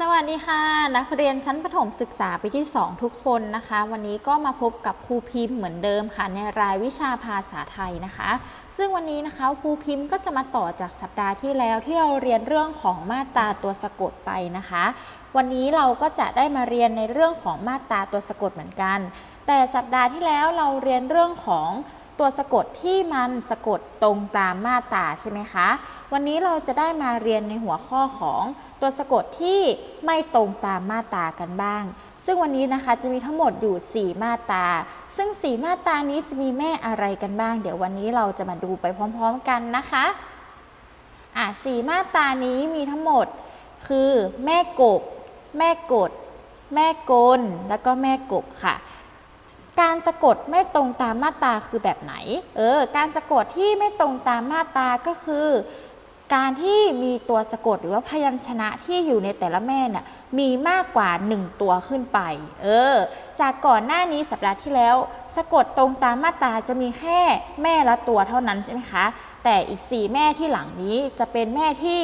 สวัสดีค่ะ นักเรียนชั้นประถมศึกษาปีที่ 2 ทุกคนนะคะ วันนี้ก็มาพบกับครูพิมพ์เหมือนเดิมค่ะในรายวิชาภาษาไทยนะคะ ซึ่งวันนี้นะคะครูพิมพ์ก็จะมาต่อจากสัปดาห์ที่แล้วที่เราเรียนเรื่องของมาตราตัวสะกดไปนะคะ วันนี้เราก็จะได้มาเรียนในเรื่องของมาตราตัวสะกดเหมือนกัน แต่สัปดาห์ที่แล้วเราเรียนเรื่องของ ตัวสะกดที่มันสะกดตรงตามมาตราใช่ไหมคะ วันนี้เราจะได้มาเรียนในหัวข้อของตัวสะกดที่ไม่ตรงตามมาตรากันบ้าง ซึ่งวันนี้นะคะจะมีทั้งหมดอยู่ 4 มาตรา ซึ่ง 4 มาตรานี้จะมีแม่อะไรกันบ้าง เดี๋ยววันนี้เราจะมาดูไปพร้อมๆกันนะคะอะสี่มาตรานี้มีทั้งหมดคือแม่กบ แม่กด แม่กล แล้วก็แม่กบค่ะ การสะกดไม่ตรงตามมาตราคือแบบไหน เออ การสะกดที่ไม่ตรงตามมาตราก็คือ การที่มีตัวสะกดหรือว่าพยัญชนะที่อยู่ในแต่ละแม่เนี่ยมีมากกว่า 1 ตัวขึ้นไป เออ จากก่อนหน้านี้สัปดาห์ที่แล้ว สะกดตรงตามมาตราจะมีแค่แม่ละตัวเท่านั้นใช่ไหมคะ แต่อีก 4 แม่ที่หลังนี้จะเป็นแม่ที่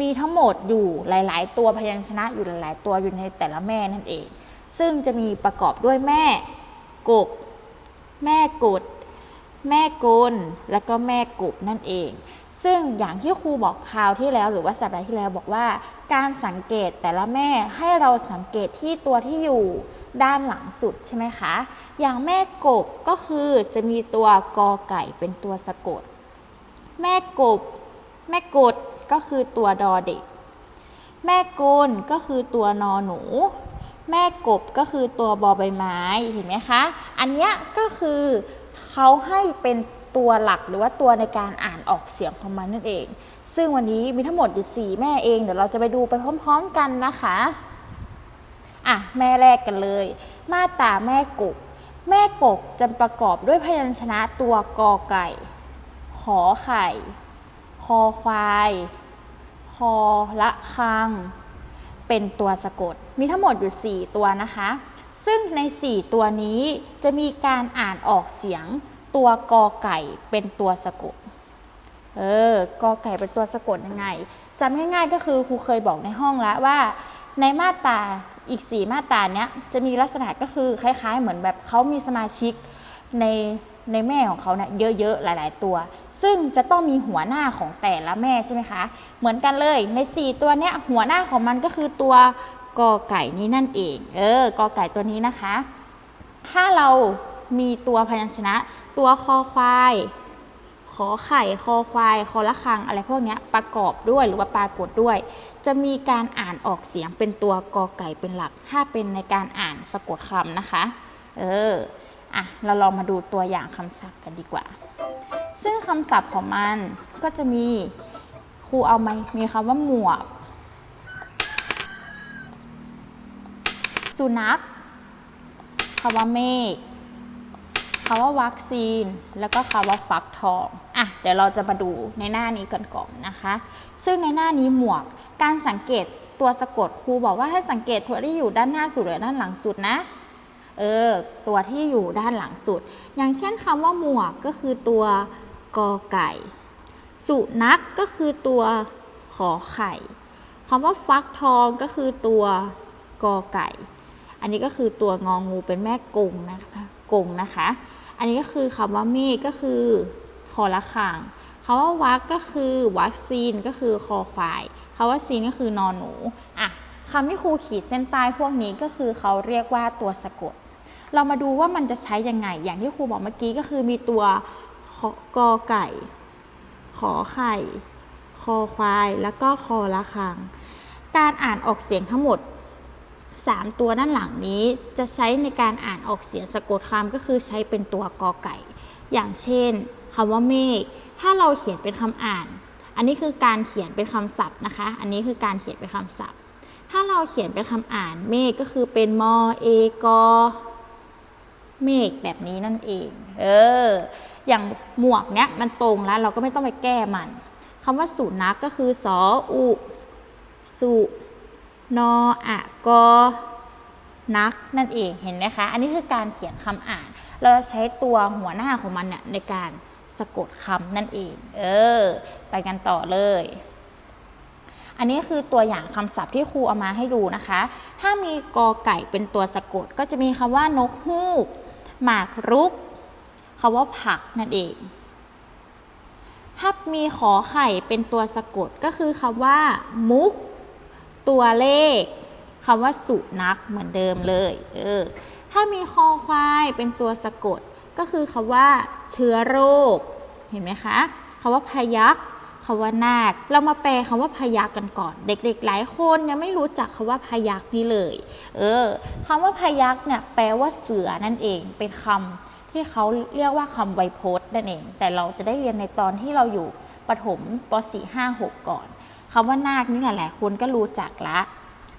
มีทั้งหมดอยู่หลาย ๆ ตัวพยัญชนะอยู่หลาย ๆ ตัวอยู่ในแต่ละแม่นั่นเอง ซึ่งจะมีประกอบด้วยแม่ กบ แม่กด แม่กล แล้วก็แม่กบนั่นเอง ซึ่งอย่างที่ครูบอกคราวที่แล้วหรือว่าสัปดาห์ที่แล้วบอกว่า การสังเกตแต่ละแม่ให้เราสังเกตที่ตัวที่อยู่ด้านหลังสุดใช่ไหมคะ อย่างแม่กบก็คือจะมีตัวกอไก่เป็นตัวสะกด แม่กบ แม่กดก็คือตัวดอเด็ก แม่กลก็คือตัวนอหนู แม่กบก็คือตัวบอใบไม้เห็นไหมคะ อันนี้ก็คือเขาให้เป็นตัวหลักหรือว่าตัวในการอ่านออกเสียงของมันนั่นเอง ซึ่งวันนี้มีทั้งหมดอยู่ 4 แม่เอง เดี๋ยวเราจะไปดูไปพร้อมๆกันนะคะอะแม่แรกกันเลย มาตาแม่กบ แม่กบจะประกอบด้วยพยัญชนะตัวกอไก่ ขอไข่ คอควาย คอละคัง เป็นตัวสะกด มีทั้งหมดอยู่ 4 ตัวนะคะ ซึ่งใน 4 ตัวนี้จะมีการอ่านออกเสียงตัวกอไก่เป็นตัวสะกด เออ กอไก่เป็นตัวสะกดยังไงจำง่ายๆก็คือครูเคยบอกในห้องแล้วว่า ในมาตราอีก 4 มาตราเนี้ยจะมีลักษณะก็คือคล้าย ๆ เหมือนแบบเขามีสมาชิกในในแม่ของเขาเนี่ยเยอะๆ หลาย ๆ ตัว ซึ่งจะต้องมีหัวหน้าของแต่ละแม่ใช่ไหมคะ เหมือนกันเลยใน 4 ตัวเนี้ยหัวหน้าของมันก็คือตัว กอไก่นี้นั่นเอง เออกอไก่ตัวนี้นะคะ ถ้าเรามีตัวพยัญชนะ ตัวคอควายขอไข่คอควายคอละคังอะไรพวกนี้ประกอบด้วยหรือว่าปรากฏด้วย จะมีการอ่านออกเสียงเป็นตัวกอไก่เป็นหลัก ถ้าเป็นในการอ่านสะกดคำนะคะ เอออะเราลองมาดูตัวอย่างคำศัพท์กันดีกว่า ซึ่งคำศัพท์ของมันก็จะมีครูเอามมีคำว่าหมวก สุนัขคำว่าเมฆคำว่าวัคซีน แล้วก็คำว่าฟักทองอะเดี๋ยวเราจะมาดูในหน้านี้ก่อนนะคะ ซึ่งในหน้านี้หมวกการสังเกตตัวสะกดครูบอกว่าให้สังเกตตัวที่อยู่ด้านหน้าสุดหรือด้านหลังสุดนะเออตัวที่อยู่ด้านหลังสุด อย่างเช่นคำว่าหมวกก็คือตัวกอไก่ สุนัขก็คือตัวขอไข่คำว่าฟักทองก็คือตัวกอไก่ อันนี้ก็คือตัวงองูเป็นแม่กงนะคะกงนะคะ อันนี้ก็คือคำว่าเมฆก็คือคอละขังคำว่าวักก็คือวัคซีนก็คือคอควายคำว่าซีนก็คือนอนหนูอะคำที่ครูขีดเส้นใต้พวกนี้ก็คือเขาเรียกว่าตัวสะกด เรามาดูว่ามันจะใช้ยังไง อย่างที่ครูบอกเมื่อกี้ก็คือมีตัวขอกอไก่ ขอไข่ คอควาย แล้วก็คอละคัง การอ่านออกเสียงทั้งหมด 3 ตัวด้านหลังนี้จะใช้ในการอ่านออกเสียงสะกดคำก็คือใช้เป็นตัวกอไก่ อย่างเช่นคำว่าเมฆถ้าเราเขียนเป็นคำอ่าน อันนี้คือการเขียนเป็นคำศัพท์นะคะ อันนี้คือการเขียนเป็นคำศัพท์ ถ้าเราเขียนเป็นคำอ่านเมฆก็คือเป็นมอเอกอเมฆแบบนี้นั่นเอง เออ อย่างหมวกเนี้ยมันตรงแล้วเราก็ไม่ต้องไปแก้มันคำว่าสุนัขกก็คือสออุ สุ นออะกอนักนั่นเองเห็นไหมคะ อันนี้คือการเขียนคำอ่าน เราจะใช้ตัวหัวหน้าของมันเนี่ยในการสะกดคำนั่นเอง เออ ไปกันต่อเลย อันนี้คือตัวอย่างคำศัพท์ที่ครูเอามาให้ดูนะคะ ถ้ามีกอไก่เป็นตัวสะกด ก็จะมีคำว่านกฮูก หมากรุกคำว่าผักนั่นเอง ถ้ามีขอไข่เป็นตัวสะกดก็คือคำว่า มุก ตัวเลขคำว่าสุนัขเหมือนเดิมเลยเออถ้ามีคอควายเป็นตัวสะกดก็คือคำว่าเชื้อโรค เห็นไหมคะคำว่าพยักคำว่านาค เรามาแปลคำว่าพยักกันก่อน เด็กๆ หลายคนยังไม่รู้จักคำว่าพยักนี่เลย เออคำว่าพยักเนี่ยแปลว่าเสือนั่นเอง เป็นคำที่เขาเรียกว่าคำไวยพจน์นั่นเอง แต่เราจะได้เรียนในตอนที่เราอยู่ประถมป .4 5 6 ก่อน คำว่านาคนี่หลาย ๆ คนก็รู้จักละ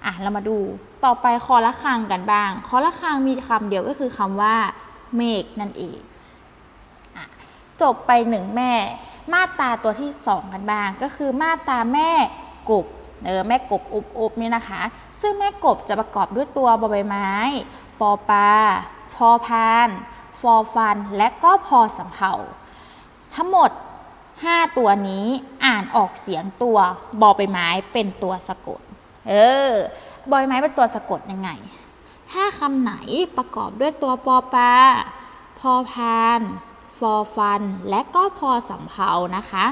อะเรามาดูต่อไปคอละคังกันบ้าง คอละคังมีคำเดียวก็คือคำว่าเมฆนั่นเองอจบไปหนึ่งแม่ มาตาตัวที่สองกันบ้าง ก็คือมาตาแม่กบเออแม่กบอุบอุบนี่นะคะ ซึ่งแม่กบจะประกอบด้วยตัวบใบไม้ ปอปลาพอพาน ฟอฟัน และก็พอสำเภาทั้งหมด 5 ตัวนี้อ่านออกเสียงตัวบอใบไม้เป็นตัวสะกด เออบอยไม้เป็นตัวสะกดยังไง ถ้าคำไหนประกอบด้วยตัวปอปลาพอพานฟอฟัน และก็พอสำเภานะคะ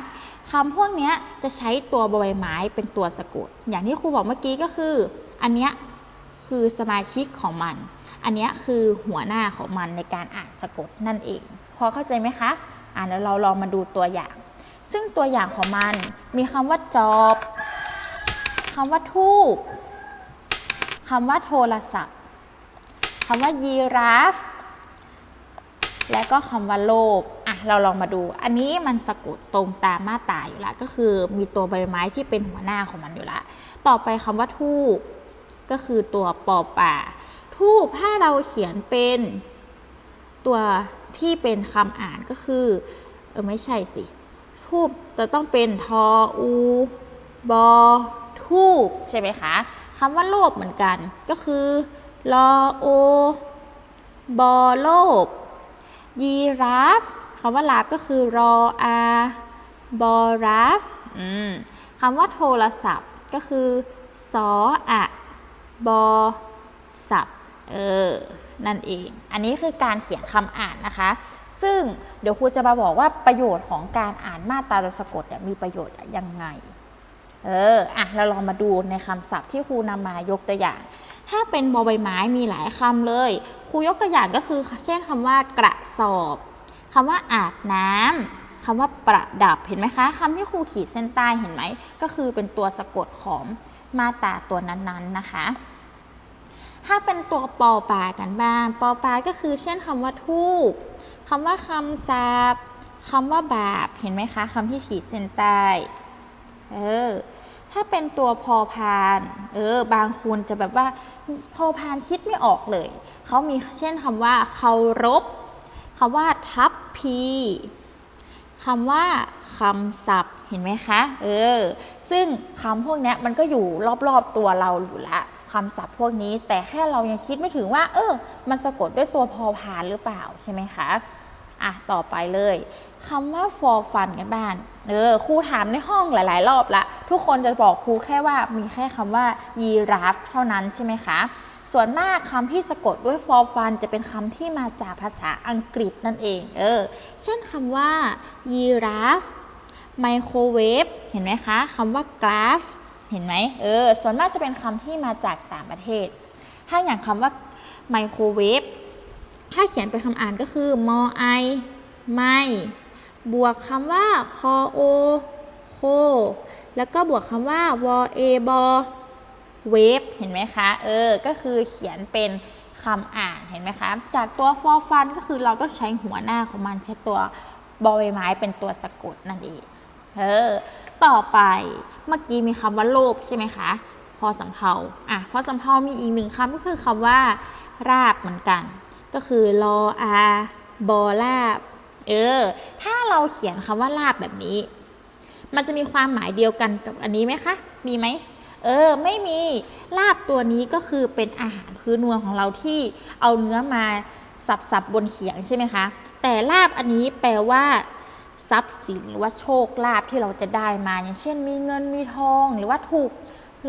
คำพวกนี้จะใช้ตัวบอยไม้เป็นตัวสะกด อย่างที่ครูบอกเมื่อกี้ก็คือ อันเนี้ยคือสมาชิกของมัน อันเนี้ยคือหัวหน้าของมันในการอ่านสะกดนั่นเอง พอเข้าใจไหมคะ อ่านแล้วเราลองมาดูตัวอย่าง ซึ่งตัวอย่างของมันมีคำว่าจอบคำว่าทูบคำว่าโทรศัพท์คำว่ายีราฟ และก็คำว่าโลภอะเราลองมาดู อันนี้มันสะกดตรงตามมาตาอยู่แล้วก็คือมีตัวใบไม้ที่เป็นหัวหน้าของมันอยู่แล้วต่อไปคำว่าทูบก็คือตัวปอป่า ทูบถ้าเราเขียนเป็นตัวที่เป็นคำอ่านก็คือเออไม่ใช่สิ ทูบจะต้องเป็นทออูบอทูบใช่ไหมคะคำว่าโลภเหมือนกัน ก็คือลอโอบอโลภยีราฟคำว่าราฟก็คือรออาบอราฟคำว่าโทรศัพท์ก็คือสออะบอศัพท์เออ นั่นเอง อันนี้คือการเขียนคำอ่านนะคะ ซึ่งเดี๋ยวครูจะมาบอกว่าประโยชน์ของการอ่านมาตราสะกดมีประโยชน์ยังไง เออ อะ เราลองมาดูในคำศัพท์ที่ครูนำมายกตัวอย่าง ถ้าเป็นบอใบไม้มีหลายคำเลย ครูยกตัวอย่างก็คือ เช่นคำว่ากระสอบคำว่าอาบน้ำคำว่าประดับเห็นไหมคะคำที่ครูขีดเส้นใต้เห็นไหมก็คือเป็นตัวสะกดของมาตราตัวนั้นๆนะคะ ถ้าเป็นตัวปอปลากันบ้างปอปลาก็คือเช่นคำว่าทูบ คำว่าคำสาบคำว่าบาป เห็นไหมคะคำที่ขีดเส้นใต้ เออ ถ้าเป็นตัวพอพาน เออ บางคนจะแบบว่าพอพานคิดไม่ออกเลย เขามีเช่นคำว่าเคารพคำว่าทัพพีคำว่าคำศัพท์ เห็นไหมคะ เออ ซึ่งคำพวกนี้มันก็อยู่รอบๆตัวเราอยู่ละคำศัพท์พวกนี้แต่แค่เรายังคิดไม่ถึงว่า เออ มันสะกดด้วยตัวพอพานหรือเปล่าใช่ไหมคะ อะต่อไปเลยคำว่า for fun กันบ้างเออครูถามในห้องหลาย ๆ รอบละ ทุกคนจะบอกครูแค่ว่ามีแค่คำว่ายีราฟเท่านั้นใช่ไหมคะ ส่วนมากคำที่สะกดด้วย for fun จะเป็นคำที่มาจากภาษาอังกฤษนั่นเอง เออ เช่นคำว่ายีราฟไมโครเวฟเห็นไหมคะคำว่ากราฟเห็นไหมเออ ส่วนมากจะเป็นคำที่มาจากต่างประเทศ ถ้าอย่างคำว่าไมโครเวฟ ถ้าเขียนเป็นคำอ่านก็คือมอไอไม่ บวกคำว่าคอโอโค แล้วก็บวกคำว่าวอเอบอเวฟเห็นไหมคะ เออ ก็คือเขียนเป็นคำอ่านเห็นไหมคะ จากตัวฟอฟันก็คือเราต้องใช้หัวหน้าของมันใช้ตัวบอใบไม้เป็นตัวสะกดนั่นเอง เออ ต่อไปเมื่อกี้มีคำว่าโลภใช่ไหมคะ พอสำเภาอะ พอสำเภามีอีกหนึ่งคำก็คือคำว่าราบเหมือนกัน ก็คือรออาบอลาบเออ ถ้าเราเขียนคำว่าลาบแบบนี้ มันจะมีความหมายเดียวกันกับอันนี้ไหมคะ มีไหม เออ ไม่มี ลาบตัวนี้ก็คือเป็นอาหารพื้นเมืองของเราที่เอาเนื้อมาสับๆบบนเขียงใช่ไหมคะ แต่ลาบอันนี้แปลว่าทรัพย์สินหรือว่าโชคลาภที่เราจะได้มาอย่างเช่น มีเงินมีทอง หรือว่าถูก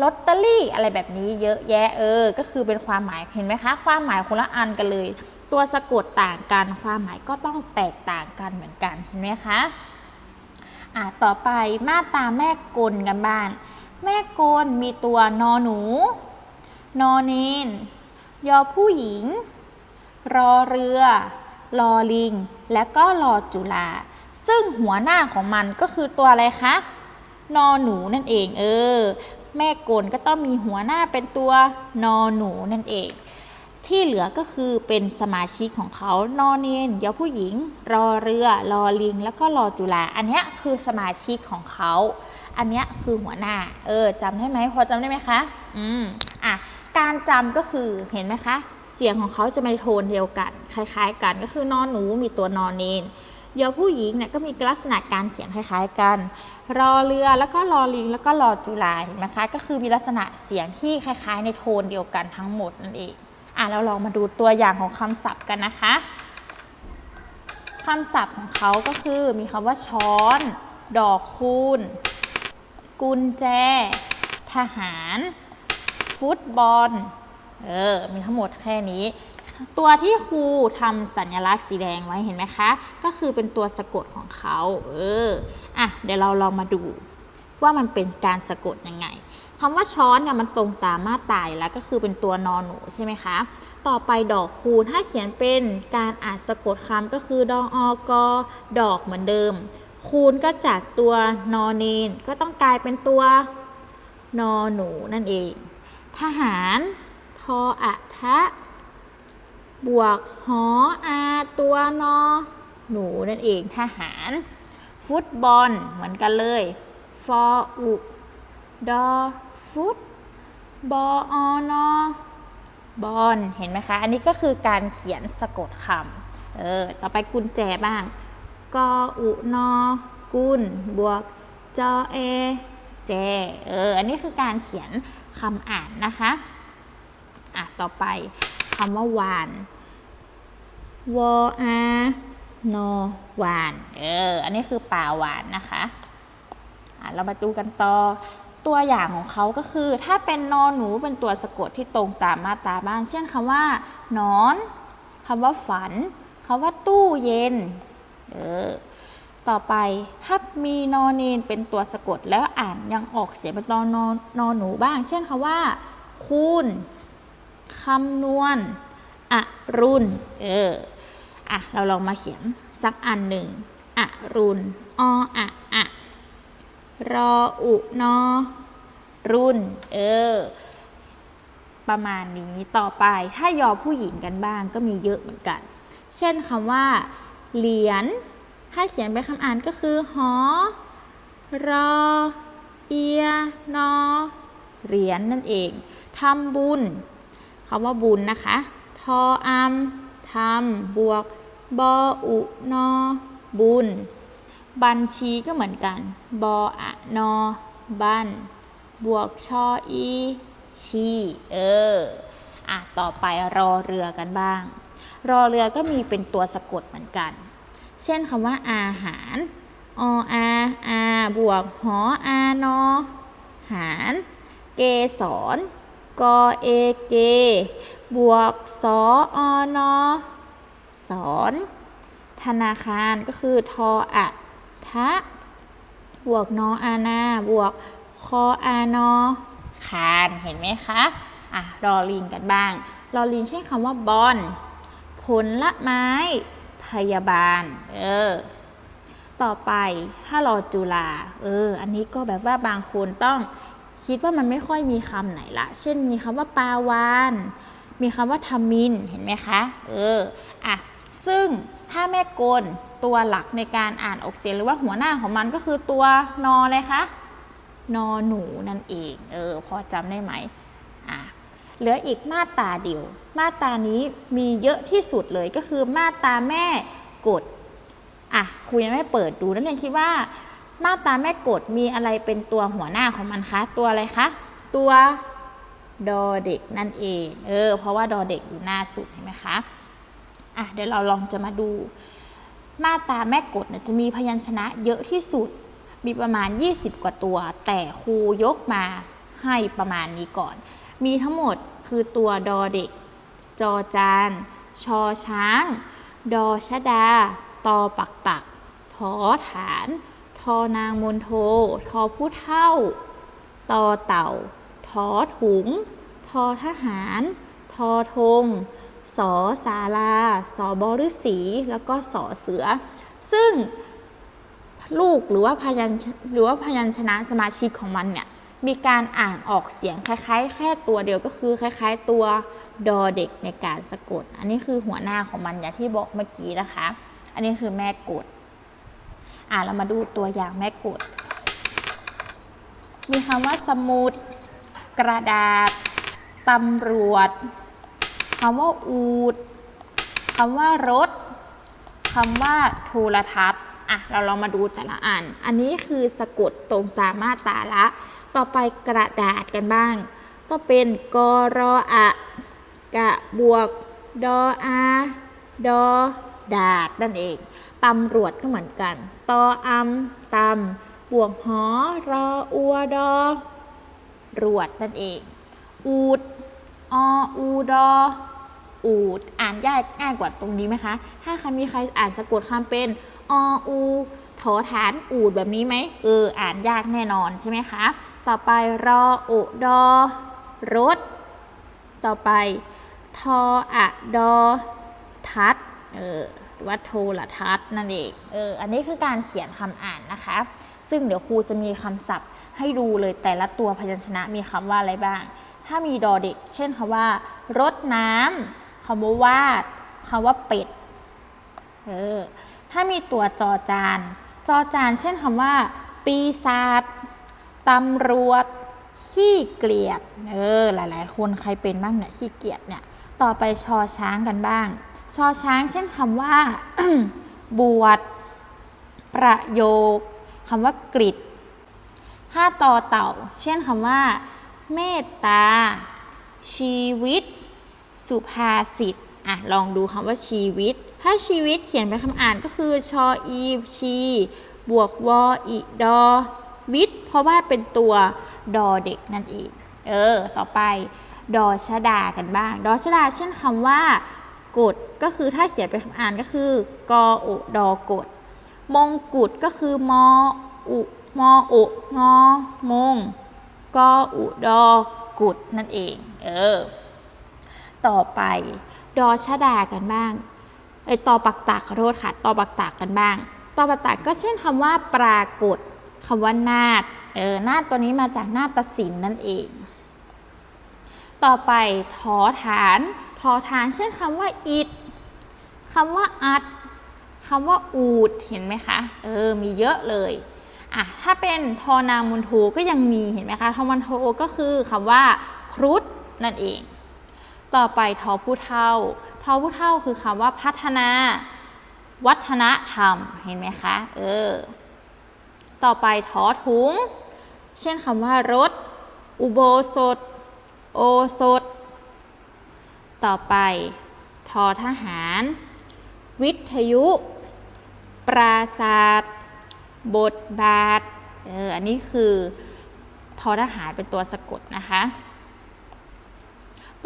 ลอตเตอรี่อะไรแบบนี้เยอะแยะเออ ก็คือเป็นความหมายเห็นไหมคะ ความหมายคนละอันกันเลย ตัวสะกดต่างกันความหมายก็ต้องแตกต่างกันเหมือนกันเห็นไหมคะอะต่อไปมาตราแม่กลกันบ้างแม่กลมีตัวนอหนู นอเนน ยอผู้หญิง รอเรือ รอลิง และก็รอจุฬาซึ่งหัวหน้าของมันก็คือตัวอะไรคะ นอหนูนั่นเอง เออ แม่กลก็ต้องมีหัวหน้าเป็นตัวนอหนูนั่นเอง ที่เหลือก็คือเป็นสมาชิกของเขานอนเนนยอผู้หญิง รอเรือ รอลิง แล้วก็รอจุฬาอันนี้คือสมาชิกของเขา อันนี้คือหัวหน้า เออจำได้ไหมพอจำได้ไหมคะ อืมอะการจำก็คือเห็นไหมคะ เสียงของเขาจะในโทนเดียวกัน คล้าย ๆ กันก็คือนอนหนูมีตัวนอนเนนยอผู้หญิงเนี่ยก็มีลักษณะการเขียนคล้ายๆกัน รอเรือแล้วก็รอลิงแล้วก็รอจุฬาเห็นไหมคะก็คือมีลักษณะเสียงที่คล้ายๆ ในโทนเดียวกันทั้งหมดนั่นเอง อะเราลองมาดูตัวอย่างของคำศัพท์กันนะคะคำศัพท์ของเขาก็คือมีคำว่าช้อน ดอกคูณ กุญแจ ทหาร ฟุตบอล เออ มีทั้งหมดแค่นี้ ตัวที่ครูทำสัญลักษณ์สีแดงไว้เห็นไหมคะ ก็คือเป็นตัวสะกดของเขา เออ อะ เดี๋ยวเราลองมาดูว่ามันเป็นการสะกดยังไง คำว่าช้อนเนี่ยมันตรงตามมาตรายแล้วก็คือเป็นตัวนอนหนูใช่ไหมคะ ต่อไปดอกคูณถ้าเขียนเป็นการอ่านสะกดคำก็คือดออกอดอกเหมือนเดิม คูณก็จากตัวนอเนนก็ต้องกลายเป็นตัวนอหนูนั่นเอง ทหารทออะทะ บวกหออาตัวนอหนูนั่นเองทหาร ฟุตบอลเหมือนกันเลยฟออุดอ ฟุตบออนอบอลเห็นไหมคะ อันนี้ก็คือการเขียนสะกดคำเออต่อไปกุญแจบ้างกออุนอกุลบวกจอเอแจเออ อันนี้คือการเขียนคำอ่านนะคะ อะ ต่อไปคำว่าวานวออานอวาน เออ อันนี้คือปลาวานนะคะ อะ เรามาดูกันต่อ ตัวอย่างของเขาก็คือ ถ้าเป็นนอนหนูเป็นตัวสะกดที่ตรงตามมาตราบ้านเช่นคำว่านอนคำว่าฝันคำว่าตู้เย็นเออต่อไปถ้ามีนอนเนนเป็นตัวสะกดแล้วอ่านยังออกเสียงเป็นตอนนอนนอนหนูบ้าง เช่นคำว่า คูณคำนวณอรุณเอออะเราลองมาเขียนสักอันหนึ่งอรุณออะอะ รออุนอรุ่น เออ ประมาณนี้ต่อไปถ้ายอผู้หญิงกันบ้างก็มีเยอะเหมือนกัน เช่นคำว่า เหรียญถ้าเขียนเป็นคำอ่านก็คือ หอ รอ เอีย นอ เหรียญนนั่นเองทำบุญคำว่าบุญนะคะ ทออัมทำบวก บออุนอบุญ บัญชีก็เหมือนกัน บออะนอ บัน บวกชออีชีเออ อะ ต่อไปรอเรือกันบ้าง รอเรือก็มีเป็นตัวสะกดเหมือนกัน เช่นคำว่าอาหาร ออาอาบวกหออานอ หาร เกสรกอเอเก บวกสออนอสอน ธนาคารก็คือทออะ ทะ บวกนออานา บวกคออานอคานเห็นไหมคะอะรอลิงกันบ้าง รอลิงเช่นคำว่าบอน ผลละไม้ พยาบาล เออ ต่อไปถ้ารอจุฬาเออ อันนี้ก็แบบว่าบางคนต้องคิดว่ามันไม่ค่อยมีคำไหนละ เช่นมีคำว่าปาวาน มีคำว่าทมิน เห็นไหมคะ เออ อะ ซึ่งถ้าแม่กล ตัวหลักในการอ่านออกเสียงหรือว่าหัวหน้าของมันก็คือตัวนอเลยคะนอหนูนั่นเองเออพอจำได้ไหมอะเหลืออีกมาตาเดียว มาตานี้มีเยอะที่สุดเลยก็คือมาตาแม่กดอะครูยังไม่เปิดดูนักเรียนคิดว่า มาตาแม่กดมีอะไรเป็นตัวหัวหน้าของมันคะตัวอะไรคะตัวดอเด็กนั่นเอง เออ เพราะว่าดอเด็กอยู่หน้าสุดเห็นไหมคะ อะ เดี๋ยวเราลองจะมาดู มาตราแม่กฎจะมีพยัญชนะเยอะที่สุด มีประมาณ 20 กว่าตัว แต่ครูยกมาให้ประมาณนี้ก่อน มีทั้งหมดคือตัวดอเด็ก จอจาน ชอช้าง ดอชดา ตอปักตัก ทอฐาน ทอนางมนโท ทอผู้เท่า ตอเต่า ทอถุง ทอทหาร ทอธง สอสาราสอบอฤษีแล้วก็สอเสือ ซึ่งลูกหรือว่าพยัญหรือว่าพยัญชนะสมาชิกของมันเนี่ยมีการอ่านออกเสียงคล้าย ๆ แค่ตัวเดียวก็คือคล้าย ๆ ตัวดอเด็กในการสะกด อันนี้คือหัวหน้าของมันอย่างที่บอกเมื่อกี้นะคะ อันนี้คือแม่กดอ่าเรามาดูตัวอย่างแม่กด มีคำว่าสมุด กระดาษตำรวจ คำว่าอูดคำว่ารถคำว่าโทรทัศน์อะเราลองมาดูแต่ละอัน อันนี้คือสะกดตรงตามมาตราละ ต่อไปกระดาษกันบ้างก็เป็นกรออะกะบวกดออาดอดาดนั่นเองตำรวจก็เหมือนกัน ตออัมตำบวกหอรออัวดอรวดนั่นเอง อูด ออูดออูดอ่านยากง่ายกว่าตรงนี้ไหมคะ ถ้าใครมีใครอ่านสะกดคำเป็นออูถอฐานอูดแบบนี้ไหมเอออ่านยากแน่นอนใช่ไหมคะ ต่อไปรอโอดอรถ ต่อไปทออะดอทัดเออว่าโทรทัศน์นั่นเองเอออันนี้คือการเขียนคำอ่านนะคะ ซึ่งเดี๋ยวครูจะมีคำศัพท์ให้ดูเลยแต่ละตัวพยัญชนะมีคำว่าอะไรบ้าง ถ้ามีดอเด็ก เช่นคำว่ารดน้ำคำว่าวาดคำว่าเป็ดเออถ้ามีตัวจอจาน จอจาน เช่นคำว่า ปีศาจตำรวจ ขี้เกียจเออหลาย ๆ คนใครเป็นบ้างเนี่ยขี้เกียจเนี่ยต่อไปชอช้างกันบ้าง ชอช้าง เช่นคำว่า บวชประโยคคำว่ากริดห้าต่อเต่า เช่นคำว่า เมตตา ชีวิต สุภาษิตอะลองดูคำว่าชีวิต ถ้าชีวิตเขียนเป็นคำอ่านก็คือชออีชี บวกวออีดอ วิทเพราะว่าเป็นตัวดอเด็กนั่นเองเออ ต่อไปดอชดากันบ้าง ดอชดาเช่นคำว่ากฎก็คือถ้าเขียนเป็นคำอ่านก็คือกออุดอกฎมงกุฎก็คือมออุมออุงอมง กออุดอกุดนั่นเอง เออ ต่อไป ดอชดากันบ้าง เอยตอปักตากขอโทษค่ะ ตอปักตากกันบ้าง ตอปักตากก็เช่นคำว่า ปรากฏคำว่านาดเออ นาดตัวนี้มาจากนาฏศิลป์นั่นเอง ต่อไปทอฐาน ทอฐาน เช่นคำว่า อิดคำว่าอัดคำว่าอูด เห็นไหมคะ เออ มีเยอะเลย อะถ้าเป็นทอนามุนโทก็ยังมีเห็นไหมคะทอมันโทก็คือคำว่าครุฑนั่นเอง ต่อไปทอผู้เท่า ทอผู้เท่าคือคำว่าพัฒนา วัฒนธรรมเห็นไหมคะเออต่อไปทอถุง เช่นคำว่ารถ อุโบสถ โอสถ ต่อไปทอทหาร วิทยุ ปราศาสตร์ บทบาทเอออันนี้คือทอทหารเป็นตัวสะกดนะคะ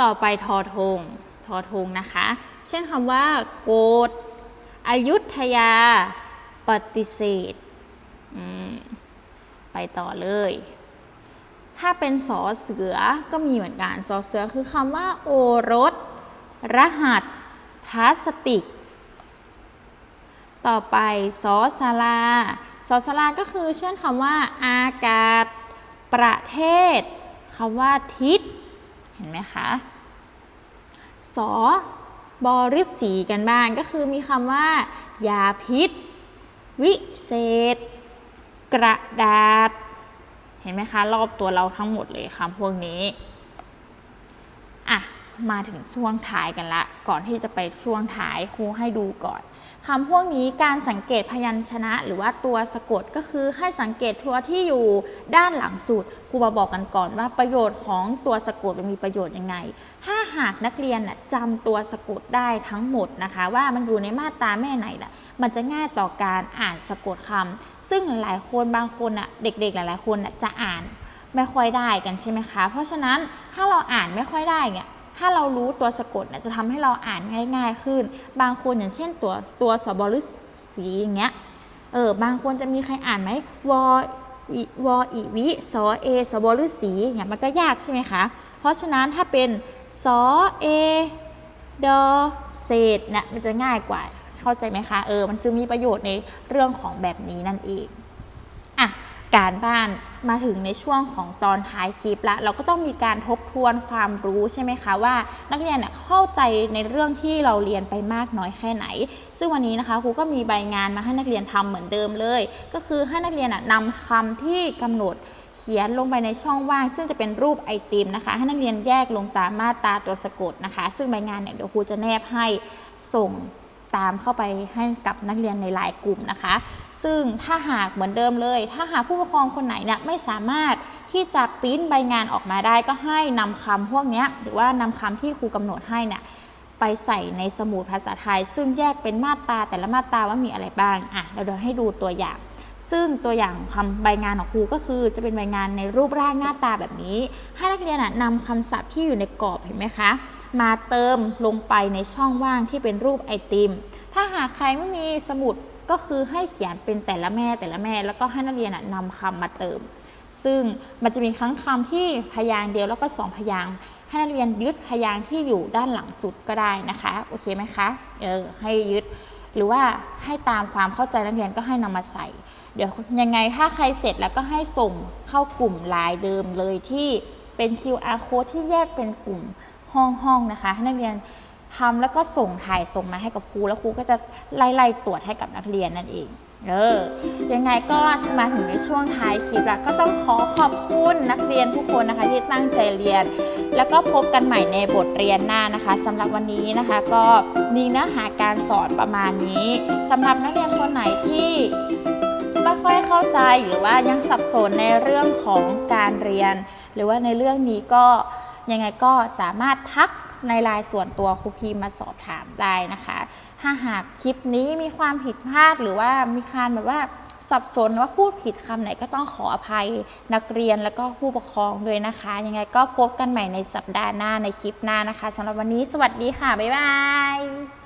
ต่อไปทอทงทอทงนะคะ เช่นคำว่า โกดอายุธยา ปฏิเสธไปต่อเลย ถ้าเป็นสอเสือก็มีเหมือนกันสอเสือคือคำว่า โอรส รหัสพลาสติก ต่อไปสอสารา สอสราก็คือเช่นคำว่า อากาศ ประเทศคำว่าทิศ เห็นไหมคะสอบริสีกันบ้างก็คือมีคำว่า ยาพิษ วิเศษ กระดาษ เห็นไหมคะ รอบตัวเราทั้งหมดเลยคำพวกนี้ อะ มาถึงช่วงท้ายกันละ ก่อนที่จะไปช่วงท้ายครูให้ดูก่อน คำพวกนี้การสังเกตพยัญชนะ หรือว่าตัวสะกดก็คือให้สังเกตตัวที่อยู่ด้านหลังสุดครูมาบอกกันก่อนว่าประโยชน์ของตัวสะกดมันมีประโยชน์ยังไง ถ้าหากนักเรียนน่ะจำตัวสะกดได้ทั้งหมดนะคะ ว่ามันอยู่ในมาตราแม่ไหนน่ะมันจะง่ายต่อการอ่านสะกดคำซึ่งหลายคนบางคนน่ะเด็กๆ หลายๆคนน่ะจะอ่านไม่ค่อยได้กันใช่ไหมคะ เพราะฉะนั้นถ้าเราอ่านไม่ค่อยได้เนี่ย ถ้าเรารู้ตัวสะกดเนี่ยจะทำให้เราอ่านง่าย ๆ ขึ้น บางคนอย่างเช่นตัวตัวสบหรือสีอย่างเงี้ย เออบางคนจะมีใครอ่านไหมวออิวออีวิสอเอสบหรือสีเนี่ยมันก็ยากใช่ไหมคะ เพราะฉะนั้นถ้าเป็นสอเอดอเศษเนี่ยมันจะง่ายกว่าเข้าใจไหมคะ เออ มันจะมีประโยชน์ในเรื่องของแบบนี้นั่นเอง อะ การบ้านมาถึงในช่วงของตอนท้ายคลิปแล้วเราก็ต้องมีการทบทวนความรู้ใช่ไหมคะว่า นักเรียนเน่ยเข้าใจในเรื่องที่เราเรียนไปมากน้อยแค่ไหน ซึ่งวันนี้นะคะครูก็มีใบงานมาให้นักเรียนทำเหมือนเดิมเลย ก็คือให้นักเรียนน่ะนำคำที่กำหนดเขียนลงไปในช่องว่าง ซึ่งจะเป็นรูปไอติมนะคะ ให้นักเรียนแยกลงตามมาตราตัวสะกดนะคะ ซึ่งใบงานเนี่ยเดี๋ยวครูจะแนบให้ส่งตามเข้าไปให้กับนักเรียนในหลายกลุ่มนะคะ ซึ่งถ้าหากเหมือนเดิมเลย ถ้าหากผู้ปกครองคนไหนเนี่ยไม่สามารถที่จะปริ้นใบงานออกมาได้ก็ให้นำคำพวกนี้หรือว่านำคำที่ครูกำหนดให้เนี่ยไปใส่ในสมุดภาษาไทย ซึ่งแยกเป็นมาตราแต่ละมาตราว่ามีอะไรบ้างอะเราเดี๋ยวให้ดูตัวอย่าง ซึ่งตัวอย่างคำใบงานของครูก็คือ จะเป็นใบงานในรูปร่างหน้าตาแบบนี้ ให้นักเรียนนะนำคำศัพท์ที่อยู่ในกรอบเห็นไหมคะมาเติมลงไปในช่องว่างที่เป็นรูปไอติม ถ้าหากใครไม่มีสมุด ก็คือให้เขียนเป็นแต่ละแม่แต่ละแม่ แล้วก็ให้นักเรียนนะนำคำมาเติม ซึ่งมันจะมีครั้งคำที่พยางค์เดียวแล้วก็สองพยางค์ให้นักเรียนยึดพยางค์ที่อยู่ด้านหลังสุดก็ได้นะคะ โอเคไหมคะ เออ ให้ยึด หรือว่าให้ตามความเข้าใจนักเรียนก็ให้นำมาใส่ เดี๋ยวยังไงถ้าใครเสร็จแล้วก็ให้ส่งเข้ากลุ่มไลน์เดิมเลยที่เป็น QR code ที่แยกเป็นกลุ่มห้องห้องๆนะคะ ให้นักเรียน ทำแล้วก็ส่งถ่ายส่งมาให้กับครูแล้วครูก็จะไล่ไล่ตรวจให้กับนักเรียนนั่นเอง เออ ยังไงก็มาถึงในช่วงท้ายคลิปแล้วก็ต้องขอขอบคุณนักเรียนทุกคนนะคะที่ตั้งใจเรียน แล้วก็พบกันใหม่ในบทเรียนหน้านะคะสำหรับวันนี้นะคะ ก็มีเนื้อหาการสอนประมาณนี้สำหรับนักเรียนคนไหนที่ไม่ค่อยเข้าใจหรือว่ายังสับสนในเรื่องของการเรียน หรือว่าในเรื่องนี้ก็ยังไงก็สามารถทัก ในไลน์ส่วนตัวครูพีมาสอบถามได้นะคะ ถ้าหากคลิปนี้มีความผิดพลาดหรือว่ามีการแบบว่าสับสนว่าพูดผิดคำไหนก็ต้องขออภัยนักเรียนแล้วก็ผู้ปกครองด้วยนะคะ ยังไงก็พบกันใหม่ในสัปดาห์หน้าในคลิปหน้านะคะสำหรับวันนี้สวัสดีค่ะ บ๊ายบาย